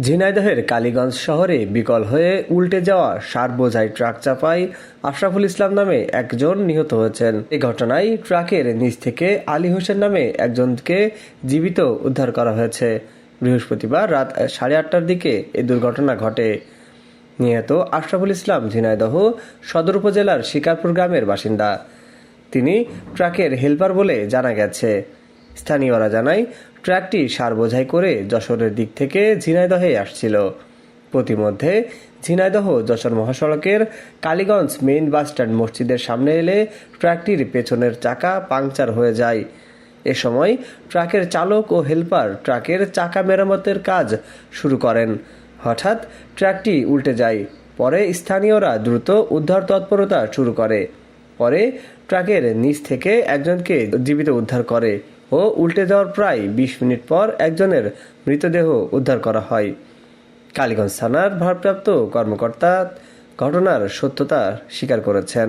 ঝিনাইদহের কালীগঞ্জ শহরে বিকল হয়ে উল্টে যাওয়া সার বোঝাই ট্রাক চাপায় আশরাফুল ইসলাম নামে একজন নিহত হয়েছেন। এই ঘটনায় ট্রাকের নিচ থেকে আলী হোসেন নামে একজনকে জীবিত উদ্ধার করা হয়েছে। বৃহস্পতিবার রাত সাড়ে আটটার দিকে এই দুর্ঘটনা ঘটে। নিহত আশরাফুল ইসলাম ঝিনাইদহ সদর উপজেলার শিকারপুর গ্রামের বাসিন্দা। তিনি ট্রাকের হেল্পার বলে জানা গেছে। স্থানীয়রা জানায় ট্রাকটি সার বোঝাই করে যশোরের দিক থেকে ঝিনাইদহে আসছিল। প্রতিমধ্যে ঝিনাইদহ যশোর মহাসড়কের কালীগঞ্জ মেইন বাসস্ট্যান্ড মসজিদের সামনে এলে ট্রাকটির পেছনের চাকা পাংচার হয়ে যায়। এ সময় ট্রাকের চালক ও হেল্পার ট্রাকের চাকা মেরামতের কাজ শুরু করেন। হঠাৎ ট্রাকটি উল্টে যায়। পরে স্থানীয়রা দ্রুত উদ্ধার তৎপরতা শুরু করে। পরে ট্রাকের নিচ থেকে একজনকে জীবিত উদ্ধার করে। ও উল্টে যাওয়ার প্রায় বিশ মিনিট পর একজনের মৃতদেহ উদ্ধার করা হয়। কালীগঞ্জ থানার ভারপ্রাপ্ত কর্মকর্তা ঘটনার সত্যতা স্বীকার করেছেন।